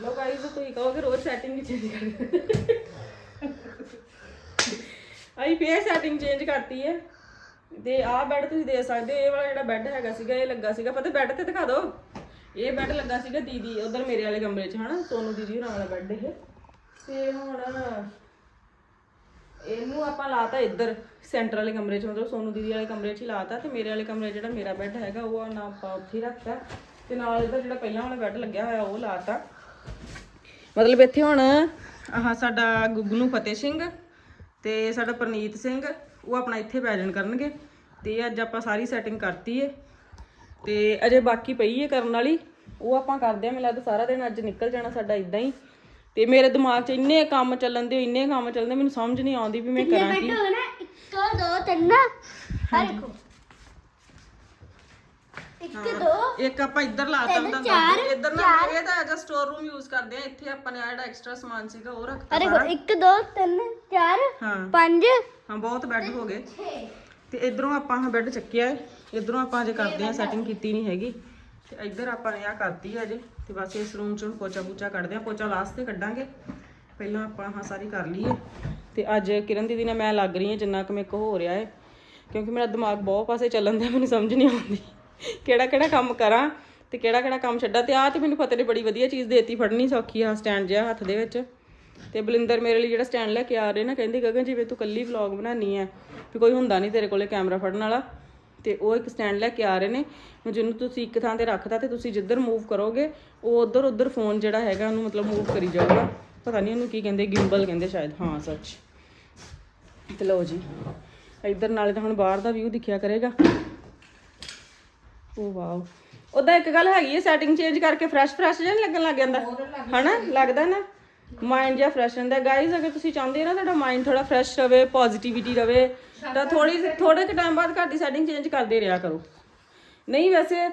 ਲੋ guys ਤੁਸੀਂ ਕਹੋਗੇ ਰੋਜ਼ setting ਨਹੀਂ ਚੇਂਜ ਕਰਦੇ ਆਈ ਫੇਰ ਸੈਟਿੰਗ ਚੇਂਜ ਕਰਤੀ ਹੈ। ਤੇ ਆਹ ਬੈੱਡ ਤੁਸੀਂ ਦੇ ਸਕਦੇ ਹੋ, ਇਹ ਵਾਲਾ ਜਿਹੜਾ ਬੈੱਡ ਹੈਗਾ ਸੀਗਾ, ਇਹ ਲੱਗਾ ਸੀਗਾ। ਪਤਾ ਬੈੱਡ ਤੇ ਦਿਖਾ ਦਿਓ। ਇਹ ਬੈੱਡ ਲੱਗਾ ਸੀਗਾ ਦੀਦੀ, ਉਧਰ ਮੇਰੇ ਵਾਲੇ ਕਮਰੇ 'ਚ, ਹਨਾ? ਸੋਨੂ ਦੀਦੀ ਹੋਰਾਂ ਵਾਲਾ ਬੈੱਡ ਇਹ। ਤੇ ਹੁਣ ਆਪਾਂ ਲਾਤਾ ਇੱਧਰ ਸੈਂਟਰ ਵਾਲੇ ਕਮਰੇ 'ਚ, ਮਤਲਬ ਸੋਨੂ ਦੀਦੀ ਵਾਲੇ ਕਮਰੇ 'ਚ ਹੀ ਲਾਤਾ ਤੇ ਮੇਰੇ ਵਾਲੇ ਕਮਰੇ 'ਚ ਜਿਹੜਾ ਮੇਰਾ ਬੈੱਡ ਹੈਗਾ, ਉਹ ਨਾ ਆਪਾਂ ਉੱਥੇ ਹੀ ਰੱਖਤਾ ਤੇ ਨਾਲ ਇੱਧਰ ਜਿਹੜਾ ਪਹਿਲਾਂ ਵਾਲਾ ਬੈੱਡ ਲੱਗਿਆ ਹੋਇਆ, ਉਹ ਲਾਤਾ। ਮਤਲਬ ਇੱਥੇ ਹੁਣ ਆਹ ਸਾਡਾ ਗੁੱਗਨੂ ਫਤਿਹ ਸਿੰਘ ਤੇ ਸਾਡਾ ਪ੍ਰਨੀਤ ਸਿੰਘ, ਉਹ ਆਪਣਾ ਇੱਥੇ ਬੈਜਣ ਕਰਨਗੇ ਤੇ ਅੱਜ ਆਪਾਂ ਸਾਰੀ ਸੈਟਿੰਗ ਕਰਤੀ ਏ ਤੇ ਅਜੇ ਬਾਕੀ ਪਈ ਏ ਕਰਨ ਵਾਲੀ, ਉਹ ਆਪਾਂ ਕਰਦੇ ਆ, ਮੈਨੂੰ ਲੱਗਦਾ ਸਾਰਾ ਦਿਨ ਅੱਜ ਨਿਕਲ ਜਾਣਾ ਸਾਡਾ ਇਦਾਂ ਹੀ। ਤੇ ਮੇਰੇ ਦਿਮਾਗ 'ਚ ਇੰਨੇ ਕੰਮ ਚੱਲਣ ਦੇ ਇੰਨੇ ਕੰਮ ਚੱਲਦੇ ਮੈਨੂੰ ਸਮਝ ਨਹੀਂ ਆਉਂਦੀ ਵੀ ਮੈਂ ਕਰਾਂ ਕੀ। ਹੋ ਨਾ? 1 2 3 ਹਰ ਦੇਖੋ। 1 2 ਇੱਕ ਆਪਾਂ ਇੱਧਰ ਲਾਤਾ ਹੁੰਦਾ। ਚਾਰ, ਇੱਧਰ ਨਾ ਇਹ ਤਾਂ ਐਜ ਸਟੋਰ ਰੂਮ ਯੂਜ਼ ਕਰਦੇ ਆ। ਇੱਥੇ ਆਪਾਂ ਨੇ ਆਹ ਜਿਹੜਾ ਐਕਸਟਰਾ ਸਮਾਨ ਸੀਗਾ ਉਹ ਰੱਖਤਾ ਅਰੇ 1 2 3 4 ਹਾਂ। 5 ਹਾਂ ਬਹੁਤ ਬੈੱਡ ਹੋ ਗਏ। ਤੇ ਇਧਰੋਂ ਆਪਾਂ ਹਾਂ ਬੈੱਡ ਚੱਕਿਆ। ਹੈ ਇਧਰੋਂ ਆਪਾਂ ਅਜੇ ਕਰਦੇ ਆ ਸੈਟਿੰਗ ਕੀਤੀ ਨਹੀਂ ਹੈਗੀ। ਤੇ ਇੱਧਰ ਆਪਾਂ ਨੇ ਆ ਕਰਤੀ ਹੈ ਅਜੇ ਤੇ ਬਸ ਇਸ ਰੂਮ 'ਚ ਹੁਣ ਪੋਚਾ ਪੂਚਾ ਕੱਢਦੇ ਆ ਪੋਚਾ ਲਾਸਟ ਤੇ ਕੱਢਾਂਗੇ। ਪਹਿਲਾਂ ਆਪਾਂ ਹਾਂ ਸਾਰੀ ਕਰ ਲਈਏ। ਤੇ ਅੱਜ ਕਿਰਨ ਦੀਦੀ ਨਾਲ ਮੈਂ ਲੱਗ ਰਹੀ ਹਾਂ, ਜਿੰਨਾ ਕੁ ਮੇਰੇ ਕੋ ਹੋ ਰਿਹਾ ਹੈ। ਕਿਉਂਕਿ ਮੇਰਾ ਦਿਮਾਗ ਬਹੁਤ ਪਾਸੇ ਚੱਲਣ ਦਾ ਮੈਨੂੰ ਸਮਝ ਨਹੀਂ ਆਉਂਦੀ। ਕਿਹੜਾ ਕਿਹੜਾ ਕੰਮ ਕਰਾਂ ਤੇ ਕਿਹੜਾ ਕਿਹੜਾ ਕੰਮ ਛੱਡਾਂ। ਤੇ ਆ ਤੇ ਮੈਨੂੰ ਫਤਿਹ ਨੇ ਬੜੀ ਵਧੀਆ ਚੀਜ਼ ਦੇਤੀ, ਫੜਨੀ ਸੌਖੀ ਆ ਸਟੈਂਡ ਜਿਹਾ ਹੱਥ ਦੇ ਵਿੱਚ। ਤੇ ਬਲਿੰਦਰ ਮੇਰੇ ਲਈ ਜਿਹੜਾ ਸਟੈਂਡ ਲੈ ਕੇ ਆ ਰਹੇ ਨਾ, ਕਹਿੰਦੇ, ਗਗਨ ਜਿਵੇਂ ਤੂੰ ਕੱਲੀ ਵਲੌਗ ਬਣਾਉਣੀ ਹੈ, ਵੀ ਕੋਈ ਹੁੰਦਾ ਨਹੀਂ ਤੇਰੇ ਕੋਲੇ ਕੈਮਰਾ ਫੜਨ ਵਾਲਾ। ਤੇ ਉਹ ਇੱਕ ਸਟੈਂਡ ਲੈ ਕੇ ਆ ਰਹੇ ਨੇ ਜਿਹਨੂੰ ਤੁਸੀਂ ਇੱਕ ਥਾਂ ਤੇ ਰੱਖਤਾ ਤੇ ਤੁਸੀਂ ਜਿੱਧਰ ਮੂਵ ਕਰੋਗੇ ਉਹ ਉਧਰ ਉਧਰ ਫੋਨ ਜਿਹੜਾ ਹੈਗਾ ਉਹਨੂੰ ਮਤਲਬ ਮੂਵ ਕਰੀ ਜਾਊਗਾ। ਪਤਾ ਨਹੀਂ ਉਹਨੂੰ ਕੀ ਕਹਿੰਦੇ ਗਿੰਬਲ ਕਹਿੰਦੇ ਸ਼ਾਇਦ। ਹਾਂ ਸੱਚ। ਤੇ ਲਓ ਜੀ ਇੱਧਰ ਨਾਲੇ ਤਾਂ ਹੁਣ ਬਾਹਰ ਦਾ ਵਿਊ ਦਿਖਿਆ ਕਰੇਗਾ। Oh wow. ਉਹਦਾ ਇੱਕ ਗੱਲ ਹੈਗੀ ਹੈ ਸੈਟਿੰਗ ਚੇਂਜ ਕਰਕੇ ਫਰੈਸ਼ ਫਰੈਸ਼ ਜਿਹਾ ਨੀ ਲੱਗਣ ਲੱਗ ਜਾਂਦਾ? ਹਨਾ? ਲੱਗਦਾ ਨਾ? ਮਾਈਂਡ ਜਿਹਾ ਫਰੈਸ਼ ਰਹਿੰਦਾ ਗਾਇਜ਼ ਅਗਰ ਤੁਸੀਂ ਚਾਹੁੰਦੇ ਹੋ ਨਾ ਤੁਹਾਡਾ ਮਾਈਂਡ ਥੋੜਾ ਫਰੈਸ਼ ਰਵੇ ਪੋਜ਼ਿਟਿਵਿਟੀ ਰਵੇ ਤਾਂ ਥੋੜੀ ਥੋੜੇ ਕੁ ਟਾਈਮ ਬਾਅਦ ਘਰ ਦੀ ਸੈਟਿੰਗ ਚੇਂਜ ਕਰਦੇ ਰਿਹਾ ਕਰੋ। ਨਹੀਂ ਵੈਸੇ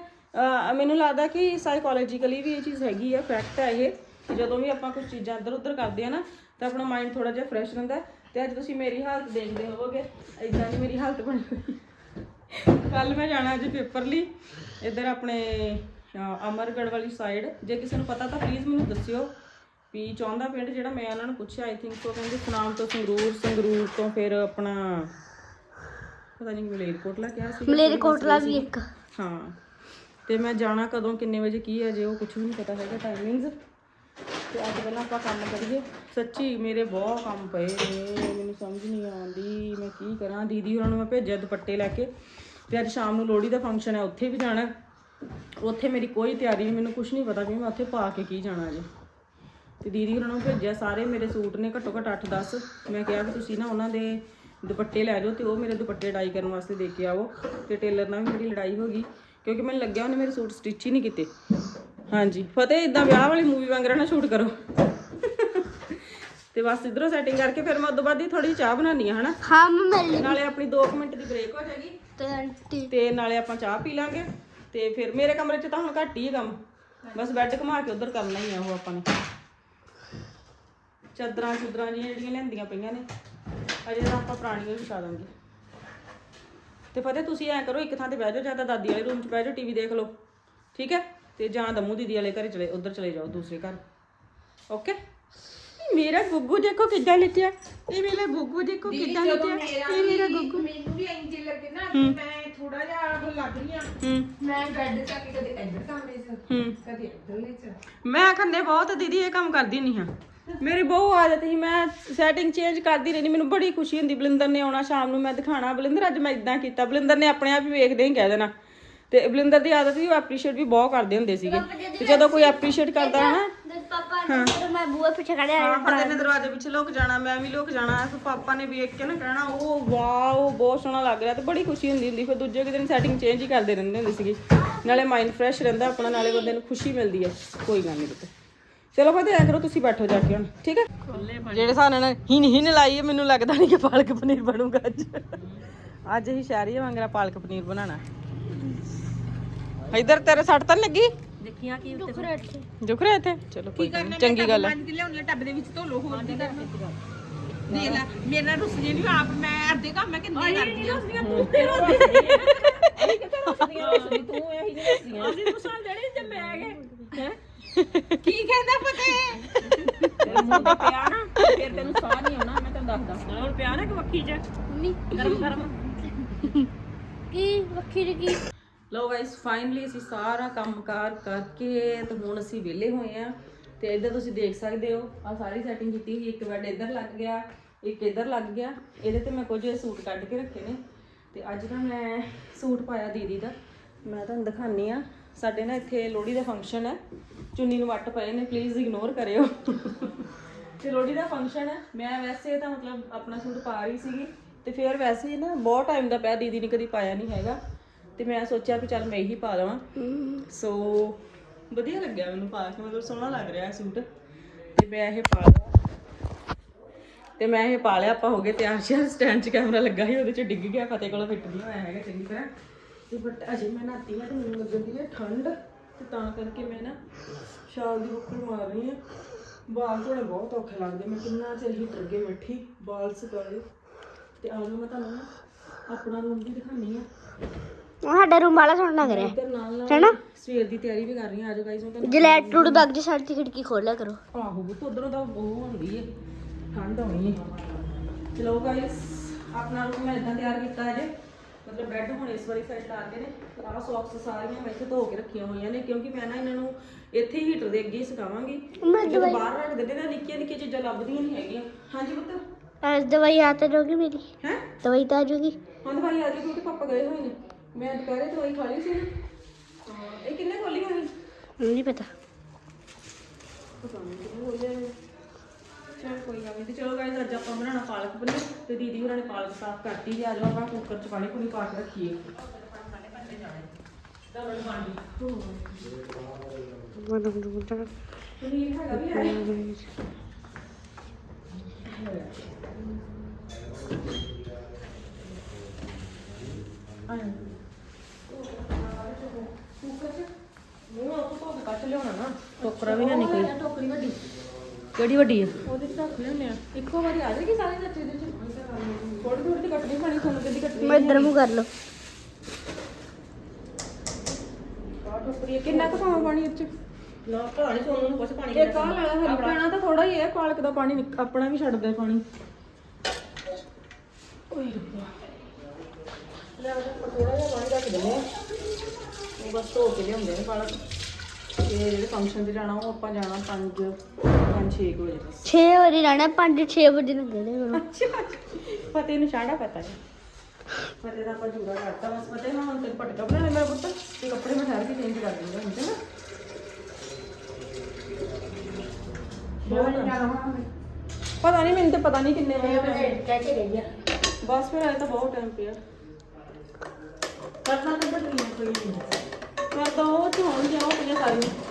ਮੈਨੂੰ ਲੱਗਦਾ ਕਿ ਸਾਈਕੋਲੋਜੀਕਲੀ ਵੀ ਇਹ ਚੀਜ਼ ਹੈਗੀ ਹੈ ਫੈਕਟ ਹੈ ਇਹ ਜਦੋਂ ਵੀ ਆਪਾਂ ਕੁਝ ਚੀਜ਼ਾਂ ਇੱਧਰ ਉੱਧਰ ਕਰਦੇ ਆ ਨਾ ਤਾਂ ਆਪਣਾ ਮਾਈਂਡ ਥੋੜਾ ਜਿਹਾ ਫਰੈਸ਼ ਰਹਿੰਦਾ ਹੈ। ਤੇ ਅੱਜ ਤੁਸੀਂ ਮੇਰੀ ਹਾਲਤ ਦੇਖਦੇ ਹੋਵੋਗੇ ਇਦਾਂ ਦੀ ਮੇਰੀ ਹਾਲਤ ਬਣੀ ਹੋਈ ਕੱਲ ਮੈਂ ਜਾਣਾ ਅੱਜ ਪੇਪਰ ਲਈ ਇੱਧਰ ਆਪਣੇ ਅਹ, ਅਮਰਗੜ੍ਹ ਵਾਲੀ ਸਾਈਡ ਜੇ ਕਿਸੇ ਨੂੰ ਪਤਾ ਤਾਂ ਪਲੀਜ਼ ਮੈਨੂੰ ਦੱਸਿਓ। ਵੀ ਚੌਂਦਾ ਪਿੰਡ ਜਿਹੜਾ ਮੈਂ ਉਹਨਾਂ ਨੂੰ ਪੁੱਛਿਆ ਆਈ ਥਿੰਕ ਉਹ ਕਹਿੰਦੇ ਸੁਨਾਮ ਤੋਂ ਸੰਗਰੂਰ ਸੰਗਰੂਰ ਤੋਂ ਫਿਰ ਆਪਣਾ ਪਤਾ ਨਹੀਂ ਮਲੇਰਕੋਟਲਾ ਕਿਹਾ ਸੀ ਮਲੇਰੇ ਕੋਟਲਾ ਵੀ ਇੱਕ। ਹਾਂ ਤੇ ਮੈਂ ਜਾਣਾ ਕਦੋਂ ਕਿੰਨੇ ਵਜੇ ਕੀ ਹੈ ਜੇ ਉਹ ਕੁਝ ਵੀ ਨਹੀਂ ਪਤਾ ਹੈਗਾ ਟਾਈਮਿੰਗਸ ਤੇ ਅੱਜ ਪਹਿਲਾਂ ਆਪਾਂ ਕੰਮ ਕਰੀਏ। ਸੱਚੀ ਮੇਰੇ ਬਹੁਤ ਕੰਮ ਪਏ ਨੇ ਮੈਨੂੰ ਸਮਝ ਨਹੀਂ ਆਉਂਦੀ ਮੈਂ ਕੀ ਕਰਾਂ? ਦੀਦੀ ਹੋਰਾਂ ਨੂੰ ਮੈਂ ਭੇਜਿਆ ਦੁਪੱਟੇ ਲੈ ਕੇ। ਤੇ ਅੱਜ ਸ਼ਾਮ ਨੂੰ ਲੋਹੜੀ ਦਾ ਫੰਕਸ਼ਨ ਹੈ ਉੱਥੇ ਵੀ ਜਾਣਾ। ਉੱਥੇ ਮੇਰੀ ਕੋਈ ਤਿਆਰੀ ਨਹੀਂ ਮੈਨੂੰ ਕੁਝ ਨਹੀਂ ਪਤਾ ਵੀ ਮੈਂ ਉੱਥੇ ਪਾ ਕੇ ਕੀ ਜਾਣਾ ਅਜੇ ਤੇ ਦੀਦੀ ਉਹਨਾਂ ਨੂੰ ਭੇਜਿਆ ਸਾਰੇ ਮੇਰੇ ਸੂਟ ਨੇ ਘੱਟੋ ਘੱਟ 8-10 ਮੈਂ ਕਿਹਾ ਕਿ ਤੁਸੀਂ ਨਾ ਉਹਨਾਂ ਦੇ ਦੁਪੱਟੇ ਲੈ ਜਾਓ ਤੇ ਉਹ ਮੇਰੇ ਦੁਪੱਟੇ ਡਾਈ ਕਰਨ ਵਾਸਤੇ ਦੇ ਕੇ ਆਵੋ ਤੇ ਟੇਲਰ ਨਾਲ ਵੀ ਮੇਰੀ ਲੜਾਈ ਹੋ ਗਈ ਕਿਉਂਕਿ ਮੈਨੂੰ ਲੱਗਿਆ ਉਹਨੇ ਮੇਰੇ ਸੂਟ ਸਟਿਚ ਹੀ ਨਹੀਂ ਕੀਤੇ। ਹਾਂਜੀ ਫਤਿਹ ਇਦਾਂ ਵਿਆਹ ਵਾਲੀ ਮੂਵੀ ਵਾਂਗ ਨਾ ਸ਼ੂਟ ਕਰੋ। ਤੇ ਬਸ ਇਧਰੋਂ ਸੈਟਿੰਗ ਕਰਕੇ ਫਿਰ ਮੈਂ ਉਦੋਂ ਬਾਅਦ ਹੀ ਥੋੜੀ ਚਾਹ ਬਣਾਉਣੀ ਆ ਹਨਾ? ਹਾਂ ਮੈਂ ਮਿਲ ਨਾਲੇ ਆਪਣੀ 2 ਮਿੰਟ ਦੀ ਬ੍ਰੇਕ ਹੋ ਜਾਏਗੀ। ਤੇ ਆਂਟੀ। ਤੇ ਨਾਲੇ ਆਪਾਂ ਚਾਹ ਪੀ ਲਾਂਗੇ। ਤੇ ਫਿਰ ਮੇਰੇ ਕਮਰੇ 'ਚ ਤਾਂ ਹੁਣ ਘੱਟ ਹੀ ਹੈ ਕੰਮ। ਬਸ ਬੈੱਡ ਘੁਮਾ ਕੇ ਉਧਰ ਕਰਨਾ ਹੀ ਆ ਉਹ ਆਪਾਂ ਨੇ। ਚਾਦਰਾਂ ਚੁਦਰਾਂ ਜਿਹੀਆਂ ਜਿਹੜੀਆਂ ਲੈਂਦੀਆਂ ਪਈਆਂ ਨੇ ਅਜੇ ਤਾਂ ਆਪਾਂ ਪੁਰਾਣੀਆਂ ਵਿਛਾ ਦਾਂਗੇ। ਤੇ ਫਤਿਹ ਤੁਸੀਂ ਐ ਕਰੋ ਇੱਕ ਥਾਂ ਤੇ ਬਹਿ ਜਾਓ ਜਾਂ ਤਾਂ ਦਾਦੀ ਵਾਲੇ ਰੂਮ 'ਚ ਬਹਿ ਜਾਓ ਟੀਵੀ ਦੇਖ ਲਓ। ਠੀਕ ਹੈ? ਤੇ ਜਾਂ ਦਮੂ ਦੀਦੀ ਵਾਲੇ ਘਰੇ ਚਲੇ ਉਧਰ ਚਲੇ ਜਾਓ ਦੂਸਰੇ ਘਰ। ਓਕੇ ਮੇਰਾ ਗੁੱਗੂ ਦੇਖੋ ਕਿੱਦਾਂ ਲਿਟਿਆ ਇਹ ਮੇਰਾ ਗੁੱਗੂ ਦੇਖੋ ਕਿੱਦਾਂ ਲਿਟਿਆ ਇਹ ਮੇਰਾ ਗੁੱਗੂ। ਮੈਨੂੰ ਵੀ ਇੰਜ ਲੱਗੇ ਨਾ ਮੈਂ ਥੋੜਾ ਜਿਹਾ ਉਹ ਲੱਗ ਰਹੀ ਆ ਮੈਂ ਬੈੱਡ ਚੱਕ ਕੇ ਕਦੇ ਇੱਧਰ ਕਮਰੇ 'ਚ ਕਦੇ ਇੱਧਰਲੇ 'ਚ। ਮੈਂ ਖੰਨੇ ਬਹੁਤ ਦੀਦੀ ਇਹ ਕੰਮ ਕਰਦੀ ਨਹੀਂ ਹਾਂ। ਮੇਰੀ ਬਹੁਤ ਆਦਤ ਸੀ ਮੈਂ ਸੈਟਿੰਗ ਚੇਂਜ ਕਰਦੀ ਰਹਿੰਦੀ ਮੈਨੂੰ ਬੜੀ ਖੁਸ਼ੀ ਹੁੰਦੀ ਬਲਿੰਦਰ ਨੇ ਆਉਣਾ ਸ਼ਾਮ ਨੂੰ ਮੈਂ ਦਿਖਾਣਾ ਬਲਿੰਦਰ ਅੱਜ ਮੈਂ ਇਦਾਂ ਕੀਤਾ ਬਲਿੰਦਰ ਨੇ ਆਪਣੇ ਆਪ ਹੀ ਵੇਖਦੇ ਹੀ ਕਹਿ ਦੇਣਾ। ਤੇ ਬਲਿੰਦਰ ਦੀ ਆਦਤ ਸੀ ਉਹ ਐਪਰੀਸ਼ੀਏਟ ਵੀ ਬਹੁਤ ਕਰਦੇ ਹੁੰਦੇ ਸੀਗੇ। ਤੇ ਜਦੋਂ ਕੋਈ ਐਪਰੀਸ਼ੀਏਟ ਕਰਦਾ ਹੈ ਨਾ ਪਾਪਾ ਨੇ ਮੈਂ ਬੂਆ ਪਿੱਛੇ ਖੜਿਆ ਹਾਂ ਫਤਿਹ ਨੇ ਦਰਵਾਜ਼ੇ ਪਿੱਛੇ ਲੁਕ ਜਾਣਾ ਮੈਂ ਵੀ ਲੁਕ ਜਾਣਾ ਫਿਰ ਪਾਪਾ ਨੇ ਵੇਖ ਕੇ ਨਾ ਕਹਿਣਾ ਉਹ ਵਾਓ ਬਹੁਤ ਸੋਹਣਾ ਲੱਗ ਰਿਹਾ ਤੇ ਬੜੀ ਖੁਸ਼ੀ ਹੁੰਦੀ ਹੁੰਦੀ ਫਿਰ ਦੂਜੇ ਦਿਨ ਸੈਟਿੰਗ ਚੇਂਜ ਹੀ ਕਰਦੇ ਰਹਿੰਦੇ ਹੁੰਦੇ ਸੀਗੇ। ਨਾਲੇ ਮਾਈਂਡ ਫਰੈਸ਼ ਰਹਿੰਦਾ ਆਪਣਾ ਨਾਲੇ ਬੰਦੇ ਨੂੰ ਖੁਸ਼ੀ ਮਿਲਦੀ ਹੈ। ਕੋਈ ਗੱਲ ਨਹੀਂ ਚਲੋ ਫਤਿਹ ਐ ਕਰੋ ਤੁਸੀਂ ਬੈਠੋ ਜਾ ਕੇ ਹੁਣ ਠੀਕ ਹੈ? ਜਿਹੜੇ ਹਿਸਾਬ ਨਾਲ ਹਿਨ ਹਿਨ ਲਾਈ ਹੈ ਮੈਨੂੰ ਲੱਗਦਾ ਨਹੀਂ ਕਿ ਪਾਲਕ ਪਨੀਰ ਬਣੂਗਾ ਅੱਜ। ਅੱਜ ਹੀ ਸ਼ਹਿਰੀ ਵਾਂਗਰਾ ਪਾਲਕ ਪਨੀਰ ਬਣਾਉਣਾ। ਇਧਰ ਤੇਰੇ ਸੱਟ ਤਾਂ ਨੀ ਲੱਗੀ? ਦੇਖੀਆਂ ਕੀ ਜੁਖ ਰਿਹਾ ਇੱਥੇ? ਚਲੋ ਕੋਈ ਗੱਲ ਨੀ, ਚੰਗੀ ਗੱਲ ਹੈ। ਪੰਜ ਕਿਲੇ ਉਹਨੇ ਟੱਬ ਦੇ ਵਿੱਚ ਧੋ ਲੋ ਹੋਰ ਦੀ ਕਰ ਦੇਖ ਲੈ ਮੇਰੇ ਨਾਲ ਰੁੱਸ ਜੇ ਨਹੀਂ ਆਪ ਮੈਂ ਅੱਧੇ ਕੰਮ ਮੈਂ ਕਿੰਨੇ ਕਰਦੀ ਆ? ਰੁੱਸਦੀਆਂ ਤੂੰ ਇਹ ਕਿਤੇ ਰੁੱਸਦੀਆਂ? ਰੁੱਸਦੀ ਤੂੰ ਇਹੀ ਨਹੀਂ ਰੁੱਸਦੀਆਂ। ਅਸੀਂ ਰੁੱਸਣ ਦੇਣੀ ਹੈ ਕੀ ਕਹਿੰਦਾ ਪਤੇ ਤੇਰੇ ਮੂੰਹ ਤੇ ਪਿਆ ਨਾ ਫਿਰ ਤੈਨੂੰ ਸਾਹ ਨਹੀਂ ਆਉਣਾ ਮੈਂ ਤੈਨੂੰ ਦੱਸਦਾ। ਹੁਣ ਪਿਆ ਨਾ ਕਿ ਮੱਖੀ ਚ ਮੰਮੀ ਗਰਮ ਗਰਮ। ਕੀ ਵੱਖੀ ਦੀ ਕੀ? ਲੋ ਗਾਇਸ ਫਾਈਨਲੀ ਅਸੀਂ ਸਾਰਾ ਕੰਮਕਾਰ ਕਰਕੇ ਤੇ ਹੁਣ ਅਸੀਂ ਵਿਹਲੇ ਹੋਏ ਆ ਤੇ ਇੱਧਰ ਤੁਸੀਂ ਦੇਖ ਸਕਦੇ ਹੋ ਆ ਸਾਰੀ ਸੈਟਿੰਗ ਕੀਤੀ ਹੋਈ ਇੱਕ ਬੈੱਡ ਇੱਧਰ ਲੱਗ ਗਿਆ ਇੱਕ ਇੱਧਰ ਲੱਗ ਗਿਆ। ਇਹਦੇ ਤੇ ਮੈਂ ਕੁਝ ਸੂਟ ਕੱਢ ਕੇ ਰੱਖੇ ਨੇ। ਤੇ ਅੱਜ ਨਾ ਮੈਂ ਸੂਟ ਪਾਇਆ ਦੀਦੀ ਦਾ। ਮੈਂ ਤੁਹਾਨੂੰ ਦਿਖਾਨੀ ਆ ਸਾਡੇ ਨਾ ਇੱਥੇ ਲੋਹੜੀ ਦਾ ਫੰਕਸ਼ਨ ਹੈ। ਚੁੰਨੀ ਨੂੰ ਵੱਟ ਪਏ ਨੇ ਪਲੀਜ਼ ਇਗਨੋਰ ਕਰਿਓ। ਤੇ ਲੋਹੜੀ ਦਾ ਫੰਕਸ਼ਨ ਹੈ। ਮੈਂ ਵੈਸੇ ਤਾਂ ਮਤਲਬ ਆਪਣਾ ਸੂਟ ਪਾ ਰਹੀ ਸੀਗੀ। ਤੇ ਫਿਰ ਵੈਸੇ ਹੀ ਨਾ ਬਹੁਤ ਟਾਈਮ ਦਾ ਪਿਆ, ਦੀਦੀ ਨੇ ਕਦੀ ਪਾਇਆ ਨਹੀਂ ਹੈਗਾ। ਤੇ ਮੈਂ ਸੋਚਿਆ ਵੀ ਚੱਲ ਮੈਂ ਇਹੀ ਪਾ ਲਵਾਂ। ਸੋ ਵਧੀਆ ਲੱਗਿਆ ਮੈਨੂੰ ਪਾ ਕੇ, ਮਤਲਬ ਸੋਹਣਾ ਲੱਗ ਰਿਹਾ ਹੈ ਸੂਟ। ਤੇ ਮੈਂ ਇਹ ਪਾ ਲਿਆ। ਤੇ ਮੈਂ ਇਹ ਪਾ ਲਿਆ, ਆਪਾਂ ਹੋ ਗਏ ਤਿਆਰ ਸ਼ਿਆਰ। ਸਟੈਂਡ 'ਚ ਕੈਮਰਾ ਲੱਗਾ ਸੀ, ਉਹਦੇ 'ਚ ਡਿੱਗ ਗਿਆ। ਫਤਿਹ ਕੋਲੋਂ ਫਿੱਟ ਨਹੀਂ ਹੋਇਆ ਹੈਗਾ ਚੰਗੀ ਤਰ੍ਹਾਂ। ਤੇ ਬਟ ਅਜੇ ਮੈਂ ਨਾਤੀ ਹਾਂ ਤੇ ਮੈਨੂੰ ਲੱਗਦੀ ਹੈ ਠੰਡ। ਤੇ ਤਾਂ ਕਰਕੇ ਮੈਂ ਨਾ ਸ਼ਾਲ ਦੀ ਉੱਪਰ ਮਾਰ ਰਹੀ ਹਾਂ। ਵਾਲ ਧੋਣੇ ਬਹੁਤ ਔਖੇ ਲੱਗਦੇ ਮੈਂ ਕਿੰਨਾ ਚਿਰ ਹੀਟਰ ਅੱਗੇ ਬੈਠੀ ਵਾਲ ਸੁਕਾਏ। ਤੇ ਆ ਜਾਓ ਮੈਂ ਤੁਹਾਨੂੰ ਨਾ ਆਪਣਾ ਰੂਮ ਵੀ ਦਿਖਾਣੀ ਆ ਸਾਡਾ ਰੂਮ ਵਾਲਾ ਸੋਹਣਾ ਇੱਧਰ ਨਾਲ ਨਾਲ ਹੈਨਾ ਸਵੇਰ ਦੀ ਤਿਆਰੀ ਵੀ ਕਰ ਰਹੀ ਹਾਂ। ਆਜੋ ਗਾਈਜ਼ ਮੈਂ ਤੁਹਾਨੂੰ ਜਲੈਟ ਟੂਡ ਬੈਗ ਦੀ ਸਾਡੀ ਖਿੜਕੀ ਖੋਲ ਲਿਆ ਕਰੋ। ਆਹੋ ਬੁੱਤ ਉਧਰੋਂ ਤਾਂ ਉਹ ਹੁੰਦੀ ਹੈ ਠੰਡ ਹੋਣੀ ਹੈ ਚਲੋ ਗਾਈਸ ਆਪਣਾ ਰੂਮ ਮੈਂ ਇਦਾਂ ਤਿਆਰ ਕੀਤਾ ਹੈ ਜੇ ਮਤਲਬ ਬੈੱਡ ਹੁਣ ਇਸ ਵਾਰੀ ਸਾਈਡ ਲਾ ਕੇ ਨੇ ਆਹ ਸੌਕਸ ਸਾਰੀਆਂ ਮੈਂ ਇੱਥੇ ਧੋ ਕੇ ਰੱਖੀਆਂ ਹੋਈਆਂ ਨੇ ਕਿਉਂਕਿ ਮੈਂ ਨਾ ਇਹਨਾਂ ਨੂੰ ਇੱਥੇ ਹੀ ਹੀਟਰ ਦੇ ਅੱਗੇ ਹੀ ਸੁਕਾਵਾਂਗੀ। ਜਦੋਂ ਬਾਹਰ ਰੱਖ ਦਿੰਦੇ ਨਾ ਨਿੱਕੀਆਂ ਨਿੱਕੀਆਂ ਚੀਜ਼ਾਂ ਲੱਭਦੀਆਂ ਨਹੀਂ ਹੈਗੀਆਂ। ਹਾਂਜੀ ਪੁੱਤ? ਦਵਾਈ ਆ ਤਾਂ ਜਾਊਗੀ ਮੇਰੀ। ਹੈ? ਦਵਾਈ ਤਾਂ ਆ ਜਾਊਗੀ। ਹਾਂ ਦਵਾਈ ਆ ਜੀ ਕਿਉਂਕਿ ਪਾਪਾ ਗਏ ਹੋਏ ਨੇ। ਮੈਂ ਦੁਪਹਿਰੇ ਦਵਾਈ ਖਾ ਲਈ ਸੀ ਨਾ। ਹਾਂ ਇਹ ਕਿੰਨੇ ਖੋਲੀ ਹੋਣੀ ਨਹੀਂ ਪਤਾ। ਪਤਾ ਨਹੀਂ ਕਿੰਨੇ ਖੋਲੇ ਨੇ। ਚਲ ਕੋਈ ਗੱਲ ਨਹੀਂ ਤੇ ਚਲੋ ਗਾਇਸ ਅੱਜ ਆਪਾਂ ਬਣਾਉਣਾ ਪਾਲਕ ਪਨੀਰ ਤੇ ਦੀਦੀ ਹੋਰਾਂ ਨੇ ਪਾਲਕ ਸਾਫ਼ ਕਰਤੀ ਤੇ ਆ। ਜਾਓ ਆਪਾਂ ਕੁੱਕਰ 'ਚ ਪਾਣੀ ਪੂਣੀ ਪਾ ਕੇ ਰੱਖੀਏ। ਡਬਲ ਪਾਣੀ ਪਨੀਰ ਹੈਗਾ ਵੀ ਹੈ। ਆਇਆ ਕੁੱਕਰ 'ਚ? ਮੂੰਹ ਆਪ ਤੋਂ ਕੱਟ ਲਿਆਉਣਾ ਨਾ। ਟੋਕਰਾ ਵੀ ਨਾ ਨਿਕਲੇ। ਟੋਕਰੀ ਵੱਡੀ ਕਿਹੜੀ ਵੱਡੀ ਆ? ਉਹਦੇ ਚ ਰੱਖ ਲੈਣੇ ਆ। ਇੱਕੋ ਵਾਰੀ ਆ ਜਾਏਗੀ ਸਾਰੇ ਸੱਚੇ ਦੇ ਚ? ਥੋੜੀ ਥੋੜੀ ਤੇ ਕੱਟਣੀ ਖਾਣੀ ਤੁਹਾਨੂੰ ਕਿੱਦੀ ਕੱਟਣੀ ਮੈਂ ਇੱਧਰ ਮੂੰਹ ਕਰ ਲਓ। ਕਿੰਨਾ ਕੁ ਪਾਵਾਂ ਪਾਣੀ ਇਹ ਚ ਨਾ ਪਾਣੀ ਸੋਨੂੰ ਨੂੰ ਕੁਛ ਪਾਣੀ ਇੱਕ ਆ ਲੈਣਾ ਹਰੀ ਪੈਣਾ ਤਾਂ ਥੋੜਾ ਹੀ ਹੈ ਪਾਲਕ ਦਾ ਪਾਣੀ ਨਿਕ- ਆਪਣਾ ਵੀ ਛੱਡਦਾ ਪਾਣੀ। ਓਏ ਰੱਬਾ। ਲੈ ਉਹਦੇ ਉੱਪਰ ਥੋੜਾ ਜਿਹਾ ਪਾਣੀ ਰੱਖ ਦਿੰਦੇ ਆ। ਉਹ ਬਸ ਧੋ ਕੇ ਲਿਆਉਂਦੇ ਨੇ ਪਾਲਕ। ਤੇ ਜਿਹੜੇ ਫੰਕਸ਼ਨ ਤੇ ਜਾਣਾ ਉਹ ਆਪਾਂ ਜਾਣਾ 5 5 6 ਵਜੇ ਬਸ 6 ਵਜੇ ਜਾਣਾ 5 6 ਵਜੇ ਲੱਗਣੇ ਮੈਨੂੰ ਫਤਿਹ ਨੂੰ ਛਾੜਾ ਪਤਾ ਹੈ ਫਤਿਹ ਦਾ ਆਪਾਂ ਜੂੜਾ ਕਰਤਾ ਬਸ ਫਤਿਹ ਨਾਲ ਹੁਣ ਤੇ ਪਟਕਾ ਬਣਾਣੇ ਮੇਰਾ ਪੁੱਤ। ਤੇ ਕੱਪੜੇ ਮੈਂ ਠਹਿਰ ਕੇ ਚੇਂਜ ਕਰ ਦੂੰਗਾ ਹੁਣ ਚੰਗਾ। ਪਤਾ ਨਹੀਂ ਮੈਨੂੰ ਤੇ ਪਤਾ ਨਹੀਂ ਕਿੰਨੇ ਵਜੇ ਹੋਏ। ਕਹਿ ਕੇ ਗਈ ਆ। ਬਸ ਫਿਰ ਆਏ ਤਾਂ ਬਹੁਤ ਟਾਈਮ ਪਿਆ। ਕਰਨਾ ਤਾਂ ਨਹੀਂ ਕੋਈ ਨਹੀਂ ਮੈਂ ਤਾਂ ਉਹ ਚ ਹੋਣ ਉਹ ਪਈਆਂ ਸਾਰੀਆਂ।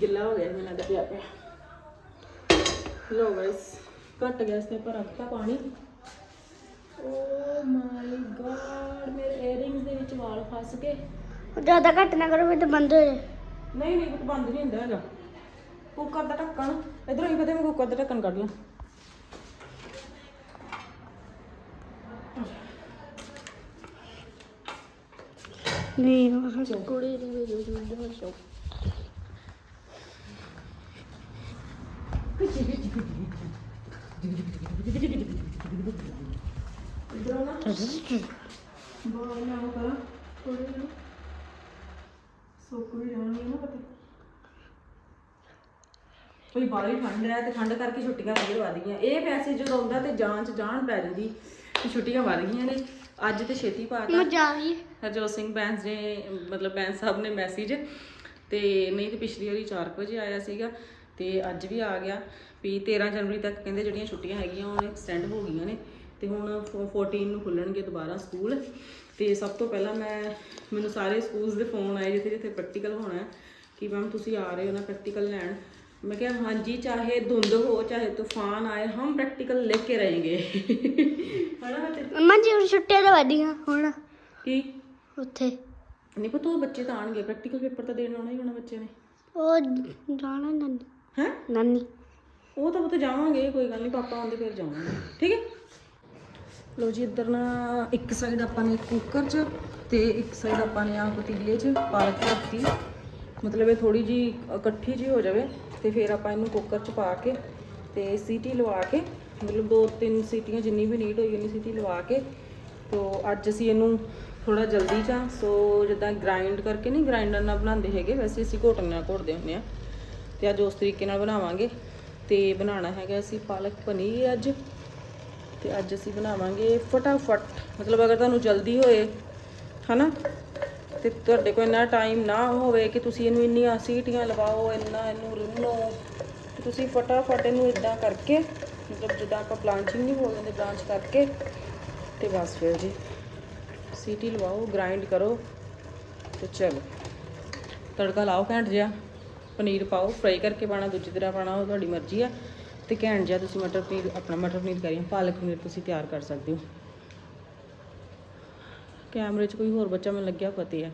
ਗਿੱਲਾ ਹੋ ਗਿਆ ਮੈਨੂੰ ਲੱਗਦਾ ਪਿਆ ਪਿਆ। ਲੋ ਗਾਇਸ ਘਟ ਗੈਸ ਤੇ ਪਰ ਰੱਖਤਾ ਪਾਣੀ। ਓ ਮਾਈ ਗॉड ਮੇਰੇ 에ਅਰਿੰਗਸ ਦੇ ਵਿੱਚ ਵਾਲ ਫਸ ਗਏ। ਜ਼ਿਆਦਾ ਘੱਟ ਨਾ ਕਰੋ ਫਿਰ ਤਾਂ ਬੰਦ ਹੋ ਜਾਏ। ਨਹੀਂ ਨਹੀਂ ਬਟ ਬੰਦ ਨਹੀਂ ਹੁੰਦਾ ਹੈਗਾ। ਕੁੱਕਰ ਦਾ ਢੱਕਣ ਇਧਰੋਂ ਹੀ ਪਤਾ ਮੈਂ ਕੁੱਕਰ ਦਾ ਢੱਕਣ ਕੱਢ ਲਾਂ। ਨਹੀਂ ਕੁੜੀ ਨਹੀਂ ਵੇਜੂ ਜੂ ਜੂ ਇਧਰੋਂ ਇਹ ਪੈਸੇ ਜਦੋਂ ਆਉਂਦਾ ਤੇ ਜਾਂਚ ਜਾਣ ਪੈ ਜੂਗੀ ਛੁੱਟੀਆਂ ਵਧ ਗਈਆਂ ਨੇ। ਅੱਜ ਤੇ ਛੇਤੀ ਪਾਤਾ ਹਰਜੋਤ ਸਿੰਘ ਬੈਂਸ ਨੇ ਮਤਲਬ ਬੈਂਸ ਸਾਹਿਬ ਨੇ ਮੈਸੇਜ ਤੇ ਨਹੀਂ ਤੇ ਪਿਛਲੀ ਵਾਰੀ 4 ਵਜੇ ਆਇਆ ਸੀਗਾ। ਤੇ ਅੱਜ ਵੀ ਆ ਗਿਆ ਵੀ 13 ਜਨਵਰੀ ਤੱਕ ਕਹਿੰਦੇ ਜਿਹੜੀਆਂ ਛੁੱਟੀਆਂ ਹੈਗੀਆਂ ਉਹ ਐਕਸਟੈਂਡ ਹੋ ਗਈਆਂ ਨੇ ਤੇ ਹੁਣ 14 ਨੂੰ ਖੁੱਲਣਗੇ ਦੁਬਾਰਾ ਸਕੂਲ। ਤੇ ਸਭ ਤੋਂ ਪਹਿਲਾਂ ਮੈਂ ਮੈਨੂੰ ਸਾਰੇ ਸਕੂਲਸ ਦੇ ਫੋਨ ਆਏ ਜਿੱਥੇ ਜਿੱਥੇ ਪ੍ਰੈਕਟੀਕਲ ਹੋਣਾ ਹੈ ਕਿ ਮੈਮ ਤੁਸੀਂ ਆ ਰਹੇ ਹੋ ਨਾ ਪ੍ਰੈਕਟੀਕਲ ਲੈਣ। ਮੈਂ ਕਿਹਾ ਹਾਂਜੀ ਚਾਹੇ ਧੁੰਦ ਹੋ ਚਾਹੇ ਤੂਫਾਨ ਆਏ ਹਮ ਪ੍ਰੈਕਟੀਕਲ ਲੈ ਕੇ ਰਹੇਂਗੇ। ਹਣਾ ਮੰਮਾ ਜੀ ਹੁਣ ਛੁੱਟੀਆਂ ਤਾਂ ਵਧੀਆਂ ਹੁਣ। ਕੀ? ਉੱਥੇ। ਨਹੀਂ ਪਤਾ ਉਹ ਬੱਚੇ ਤਾਂ ਆਣਗੇ ਪ੍ਰੈਕਟੀਕਲ ਪੇਪਰ ਤਾਂ ਦੇਣ ਆਉਣਾ ਹੀ ਹੋਣਾ ਬੱਚੇ ਨੇ। ਉਹ ਜਾਣਾ ਨਾਨੀ ਹੈ ਨਾਨੀ। ਉਹ ਤਾਂ ਪਤਾ ਜਾਵਾਂਗੇ ਕੋਈ ਗੱਲ ਨਹੀਂ ਪਾਪਾ ਆਉਂਦੇ ਫਿਰ ਜਾਵਾਂਗੇ। ਠੀਕ ਹੈ? ਲੋ ਜੀ ਇੱਧਰ ਨਾ ਇੱਕ ਸਾਈਡ ਆਪਾਂ ਨੇ ਕੁੱਕਰ 'ਚ ਤੇ ਇੱਕ ਸਾਈਡ ਆਪਾਂ ਨੇ ਆ ਪਤੀਲੇ 'ਚ ਪਾਲਕ ਰੱਖਤੀ ਮਤਲਬ ਇਹ ਥੋੜੀ ਜੀ ਇਕੱਠੀ ਜੀ ਹੋ ਜਾਵੇ ਤੇ ਫਿਰ ਆਪਾਂ ਇਹਨੂੰ ਕੁੱਕਰ 'ਚ ਪਾ ਕੇ ਤੇ ਸੀਟੀ ਲਵਾ ਕੇ ਮਤਲਬ ਦੋ ਤਿੰਨ ਸੀਟੀਆਂ ਜਿੰਨੀ ਵੀ ਨੀਡ ਹੋਈ ਉਨੀ ਸੀਟੀ ਲਵਾ ਕੇ ਤੋ ਅੱਜ ਅਸੀਂ ਇਹਨੂੰ ਥੋੜਾ ਜਲਦੀ ਚ ਸੋ ਜਿੱਦਾਂ ਗ੍ਰਾਈਂਡ ਕਰਕੇ ਨਹੀਂ ਗ੍ਰਾਈਂਡਰ ਨਾਲ ਬਣਾਉਂਦੇ ਹੈਗੇ ਵੈਸੇ ਅਸੀਂ ਘੋਟਣ ਨਾਲ ਘੋਟਦੇ ਹੁੰਦੇ ਆ ਤੇ ਅੱਜ ਉਸ ਤਰੀਕੇ ਨਾਲ ਬਣਾਵਾਂਗੇ। ਤੇ ਬਣਾਉਣਾ ਹੈਗਾ ਅਸੀਂ ਪਾਲਕ ਪਨੀਰ ਅੱਜ। ਤੇ ਅੱਜ ਅਸੀਂ ਬਣਾਵਾਂਗੇ ਫਟਾਫਟ, ਮਤਲਬ ਅਗਰ ਤੁਹਾਨੂੰ ਜਲਦੀ ਹੋਏ, ਹਨਾ? ਤੇ ਤੁਹਾਡੇ ਕੋਲ ਇੰਨਾ ਟਾਈਮ ਨਾ ਹੋਵੇ ਕਿ ਤੁਸੀਂ ਇਹਨੂੰ ਇੰਨੀਆਂ ਸੀਟੀਆਂ ਲਵਾਓ, ਇੰਨਾ ਇਹਨੂੰ ਰਿੰਨੋ, ਤੇ ਤੁਸੀਂ ਫਟਾਫਟ ਇਹਨੂੰ ਇਦਾਂ ਕਰਕੇ, ਮਤਲਬ ਜਿੱਦਾਂ ਆਪਾਂ ਪਲਾਂਚਿੰਗ ਨਹੀਂ ਬੋਲਦੇ ਨੇ ਬਲਾਂਚ ਕਰਕੇ, ਤੇ ਬਸ ਫਿਰ ਜੀ। ਸੀਟੀ ਲਵਾਓ ਗ੍ਰਾਈਂਡ ਕਰੋ, ਤੇ ਚਲੋ। ਤੜਕਾ ਲਾਓ ਘੰਟ ਜਿਹਾ। ਪਨੀਰ ਪਾਓ ਫਰਾਈ ਕਰਕੇ ਪਾਣਾ ਦੂਜੀ ਤਰ੍ਹਾਂ ਪਾਣਾ ਉਹ ਤੁਹਾਡੀ ਮਰਜ਼ੀ ਆ। ਤੇ ਘੈਂਟ ਜਿਹਾ ਤੁਸੀਂ ਮਟਰ ਪਨੀਰ, ਆਪਣਾ ਮਟਰ ਪਨੀਰ ਕਰੀਏ ਪਾਲਕ ਪਨੀਰ ਤੁਸੀਂ ਤਿਆਰ ਕਰ ਸਕਦੇ ਹੋ। ਕੈਮਰੇ 'ਚ ਕੋਈ ਹੋਰ ਬੱਚਾ ਮੈਨੂੰ ਲੱਗਿਆ ਫਤਿਹ ਆ।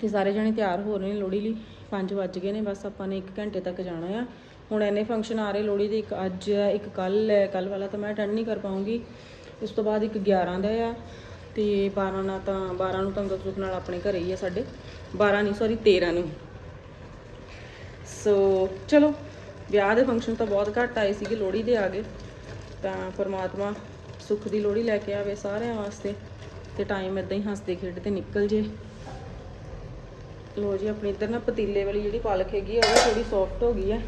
ਤੇ ਸਾਰੇ ਜਣੇ ਤਿਆਰ ਹੋ ਰਹੇ ਨੇ ਲੋਹੜੀ ਲਈ। 5 ਵੱਜ ਗਏ ਨੇ, ਬਸ ਆਪਾਂ ਨੇ 1 ਘੰਟੇ ਤੱਕ ਜਾਣਾ ਆ। ਹੁਣ ਐਨੇ ਫੰਕਸ਼ਨ ਆ ਰਹੇ ਲੋਹੜੀ ਦੇ, ਇੱਕ ਅੱਜ ਹੈ ਇੱਕ ਕੱਲ ਹੈ ਕੱਲ ਵਾਲਾ ਤਾਂ ਮੈਂ ਅਟੈਂਡ ਨਹੀਂ ਕਰ ਪਾਉਂਗੀ। ਉਸ ਤੋਂ ਬਾਅਦ ਇੱਕ 11 ਦਾ ਆ। ਤੇ 12 ਨਾਲ ਤਾਂ 12 ਨੂੰ ਤਾਂ ਸੁਖ ਨਾਲ ਆਪਣੇ ਘਰੇ ਹੀ ਆ ਸਾਡੇ। 12 ਨਹੀਂ ਸੌਰੀ 13 ਨੂੰ। ਸੋ ਚਲੋ, ਵਿਆਹ ਦੇ ਫੰਕਸ਼ਨ ਤਾਂ ਬਹੁਤ ਘੱਟ ਆਏ ਸੀਗੇ, ਲੋਹੜੀ ਦੇ ਆ ਗਏ। ਤਾਂ ਪਰਮਾਤਮਾ ਸੁੱਖ ਦੀ ਲੋਹੜੀ ਲੈ ਕੇ ਆਵੇ ਸਾਰਿਆਂ ਵਾਸਤੇ ਤੇ ਟਾਈਮ ਇਦਾਂ ਹੀ ਹੱਸਦੇ ਖੇਡਦੇ ਨਿਕਲ ਜੇ। ਲੋ ਜੀ, ਆਪਣੀ ਇੱਧਰ ਨਾ ਪਤੀਲੇ ਵਾਲੀ ਜਿਹੜੀ ਪਾਲਕ ਹੈਗੀ ਆ, ਉਹ ਥੋੜੀ ਸੌਫਟ ਹੋ ਗਈ ਹੈ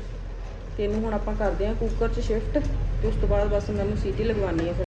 ਤੇ ਇਹਨੂੰ ਹੁਣ ਆਪਾਂ ਕਰਦੇ ਹਾਂ ਕੁੱਕਰ 'ਚ ਸ਼ਿਫਟ ਤੇ ਉਸ ਤੋਂ ਬਾਅਦ ਬਸ ਮੈਨੂੰ ਸੀਟੀ ਲਗਵਾਉਣੀ ਹੈ ਫਿਰ।